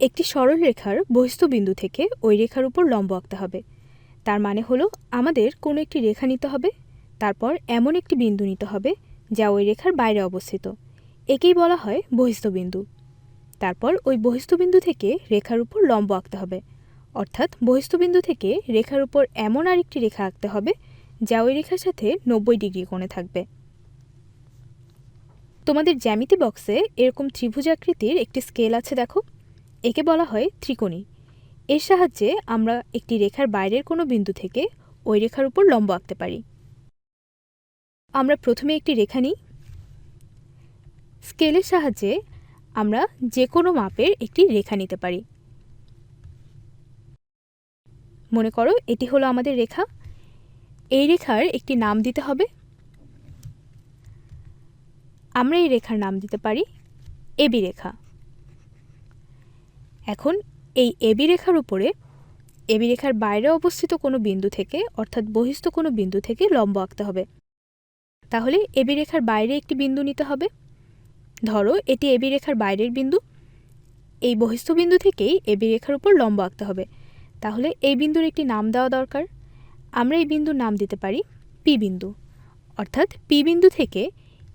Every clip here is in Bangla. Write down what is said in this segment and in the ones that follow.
একটি সরল রেখার বহিস্থ বিন্দু থেকে ওই রেখার উপর লম্ব আঁকতে হবে। তার মানে হলো, আমাদের কোনো একটি রেখা নিতে হবে, তারপর এমন একটি বিন্দু নিতে হবে, যা ওই রেখার বাইরে অবস্থিত। একেই বলা হয় বহিস্থ বিন্দু। তারপর ওই বহিস্থ বিন্দু থেকে রেখার উপর লম্ব আঁকতে হবে। অর্থাৎ বহিস্থ বিন্দু থেকে রেখার উপর এমন আরেকটি রেখা আঁকতে হবে, যা ওই রেখার সাথে নব্বই ডিগ্রি কোণে থাকবে। তোমাদের জ্যামিতি বক্সে এরকম ত্রিভুজাকৃতির একটি স্কেল আছে, দেখো। একে বলা হয় ত্রিকোণী। এর সাহায্যে আমরা একটি রেখার বাইরের কোনো বিন্দু থেকে ওই রেখার উপর লম্ব আঁকতে পারি। আমরা প্রথমে একটি রেখা নিই। স্কেলের সাহায্যে আমরা যে কোনো মাপের একটি রেখা নিতে পারি। মনে করো এটি হলো আমাদের রেখা। এই রেখার একটি নাম দিতে হবে। আমরা এই রেখার নাম দিতে পারি এবি রেখা। এখন এই এবি রেখার উপরে, এবি রেখার বাইরে অবস্থিত কোনো বিন্দু থেকে, অর্থাৎ বহিস্থ কোনো বিন্দু থেকে লম্ব আঁকতে হবে। তাহলে এবি রেখার বাইরে একটি বিন্দু নিতে হবে। ধরো এটি এবি রেখার বাইরের বিন্দু। এই বহিস্থ বিন্দু থেকেই এবি রেখার উপর লম্ব আঁকতে হবে। তাহলে এই বিন্দুর একটি নাম দেওয়া দরকার। আমরা এই বিন্দুর নাম দিতে পারি পি বিন্দু। অর্থাৎ পি বিন্দু থেকে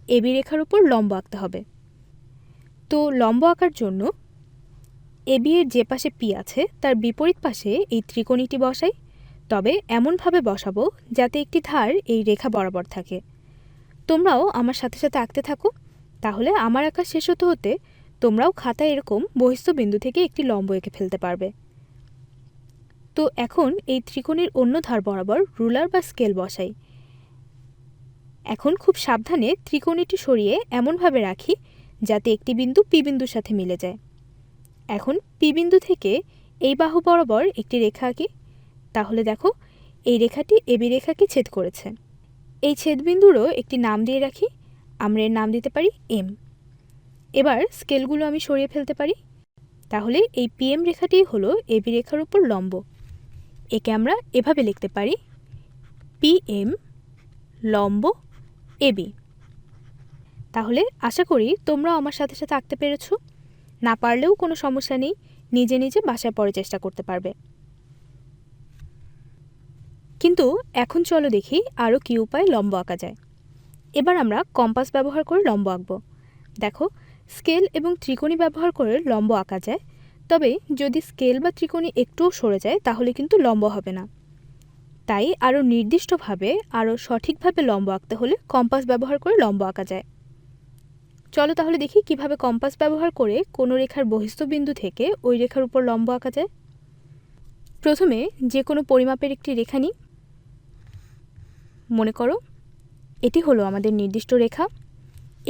এবি রেখার উপর লম্ব আঁকতে হবে। তো লম্ব আঁকার জন্য এবি এর যে পাশে পি আছে, তার বিপরীত পাশে এই ত্রিকোণীটি বসাই। তবে এমনভাবে বসাবো যাতে একটি ধার এই রেখা বরাবর থাকে। তোমরাও আমার সাথে সাথে আঁকতে থাকো। তাহলে আমার আঁকা শেষ হতে হতে তোমরাও খাতায় এরকম বহিস্থ বিন্দু থেকে একটি লম্ব এঁকে ফেলতে পারবে। তো এখন এই ত্রিকোণের অন্য ধার বরাবর রুলার বা স্কেল বসাই। এখন খুব সাবধানে ত্রিকোণীটি সরিয়ে এমনভাবে রাখি যাতে একটি বিন্দু পি বিন্দুর সাথে মিলে যায়। এখন পি বিন্দু থেকে এই বাহু বরাবর একটি রেখা আঁকি। তাহলে দেখো, এই রেখাটি এবি রেখাকে ছেদ করেছে। এই ছেদবিন্দুরও একটি নাম দিয়ে রাখি। আমরা এর নাম দিতে পারি এম। এবার স্কেলগুলো আমি সরিয়ে ফেলতে পারি। তাহলে এই পিএম রেখাটি হলো এবি রেখার উপর লম্ব। একে আমরা এভাবে লিখতে পারি পিএম লম্ব এবি তাহলে আশা করি তোমরাও আমার সাথে সাথে আঁকতে পেরেছ। না পারলেও কোনো সমস্যা নেই, নিজে নিজে বাসায় পরে চেষ্টা করতে পারবে। কিন্তু এখন চলো দেখি আরও কী উপায়ে লম্ব আঁকা যায়। এবার আমরা কম্পাস ব্যবহার করে লম্ব আঁকব। দেখো, স্কেল এবং ত্রিকোণী ব্যবহার করে লম্ব আঁকা যায়, তবে যদি স্কেল বা ত্রিকোণী একটুও সরে যায়, তাহলে কিন্তু লম্ব হবে না। তাই আরও নির্দিষ্টভাবে আরও সঠিকভাবে লম্ব আঁকতে হলে কম্পাস ব্যবহার করে লম্ব আঁকা যায়। চলো তাহলে দেখি কীভাবে কম্পাস ব্যবহার করে কোনো রেখার বহিস্থ বিন্দু থেকে ওই রেখার উপর লম্ব আঁকা যায়। প্রথমে যে কোনো পরিমাপের একটি রেখা নিই। মনে করো, এটি হলো আমাদের নির্দিষ্ট রেখা।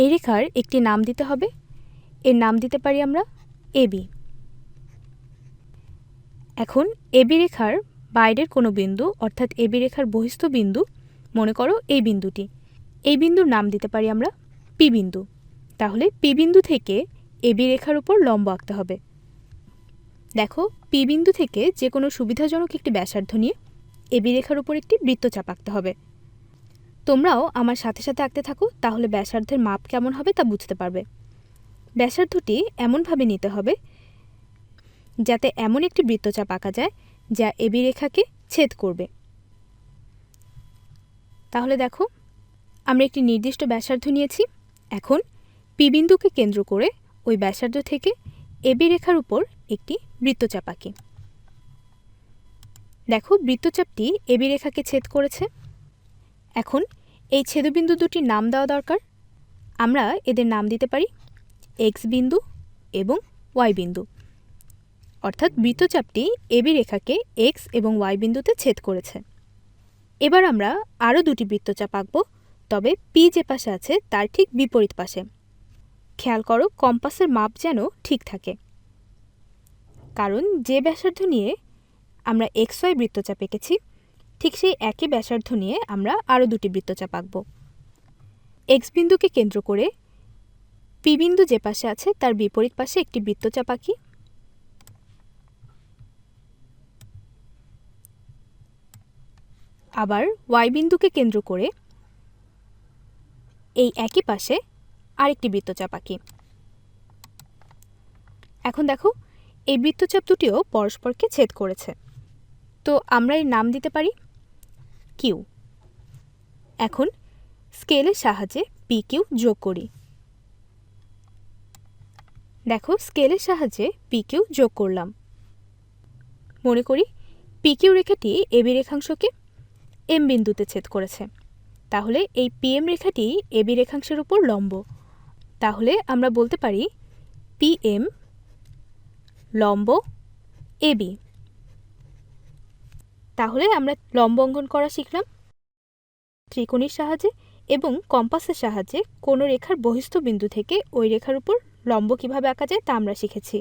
এই রেখার একটি নাম দিতে হবে। এর নাম দিতে পারি আমরা এবি এখন এবি রেখার বাইরের কোনো বিন্দু, অর্থাৎ এবি রেখার বহিস্থ বিন্দু মনে করো এই বিন্দুটি। এই বিন্দুর নাম দিতে পারি আমরা পি বিন্দু। তাহলে পি বিন্দু থেকে এবি রেখার উপর লম্ব আঁকতে হবে। দেখো, পি বিন্দু থেকে যে কোনো সুবিধাজনক একটি ব্যাসার্ধ নিয়ে এবি রেখার উপর একটি বৃত্তচাপ আঁকতে হবে। তোমরাও আমার সাথে সাথে আঁকতে থাকো, তাহলে ব্যাসার্ধের মাপ কেমন হবে তা বুঝতে পারবে। ব্যাসার্ধটি এমনভাবে নিতে হবে যাতে এমন একটি বৃত্তচাপ আঁকা যায় যা এবি রেখাকে ছেদ করবে। তাহলে দেখো, আমরা একটি নির্দিষ্ট ব্যাসার্ধ নিয়েছি, এখন পি বিন্দুকে কেন্দ্র করে ওই ব্যাসার্ধ থেকে এবি রেখার উপর একটি বৃত্তচাপ আঁকি। দেখো, বৃত্তচাপটি এবি রেখাকে ছেদ করেছে। এখন এই ছেদবিন্দু দুটির নাম দেওয়া দরকার। আমরা এদের নাম দিতে পারি এক্স বিন্দু এবং ওয়াই বিন্দু। অর্থাৎ বৃত্তচাপটি এবি রেখাকে এক্স এবং ওয়াই বিন্দুতে ছেদ করেছে। এবার আমরা আরও দুটি বৃত্তচাপ আঁকব, তবে পি যে পাশে আছে তার ঠিক বিপরীত পাশে। খেয়াল করো, কম্পাসের মাপ যেন ঠিক থাকে। কারণ যে ব্যাসার্ধ নিয়ে আমরা এক্স ওয়াই বৃত্তচাপ এঁকেছি, ঠিক সেই একই ব্যাসার্ধ নিয়ে আমরা আরও দুটি বৃত্তচাপ আঁকব। এক্স বিন্দুকে কেন্দ্র করে পি বিন্দু যে পাশে আছে, তার বিপরীত পাশে একটি বৃত্তচাপ আঁকি। আবার ওয়াই বিন্দুকে কেন্দ্র করে এই একই পাশে আরেকটি বৃত্তচাপ আঁকি। এখন দেখো, এই বৃত্তচাপ দুটিও পরস্পরকে ছেদ করেছে। তো আমরা এর নাম দিতে পারি কিউ এখন স্কেলের সাহায্যে পি কিউ যোগ করি। দেখো, স্কেলের সাহায্যে পি কিউ যোগ করলাম। মনে করি পি কিউ রেখাটি এবি রেখাংশকে এম বিন্দুতে ছেদ করেছে। তাহলে এই পিএম রেখাটি এবি রেখাংশের উপর লম্ব। তাহলে আমরা বলতে পারি পিএম লম্ব এবি তাহলে আমরা লম্ব অঙ্কন করা শিখলাম। ত্রিকোণীর সাহায্যে এবং কম্পাসের সাহায্যে কোনো রেখার বহিস্থ বিন্দু থেকে ওই রেখার উপর লম্ব কীভাবে আঁকা যায় তা আমরা শিখেছি।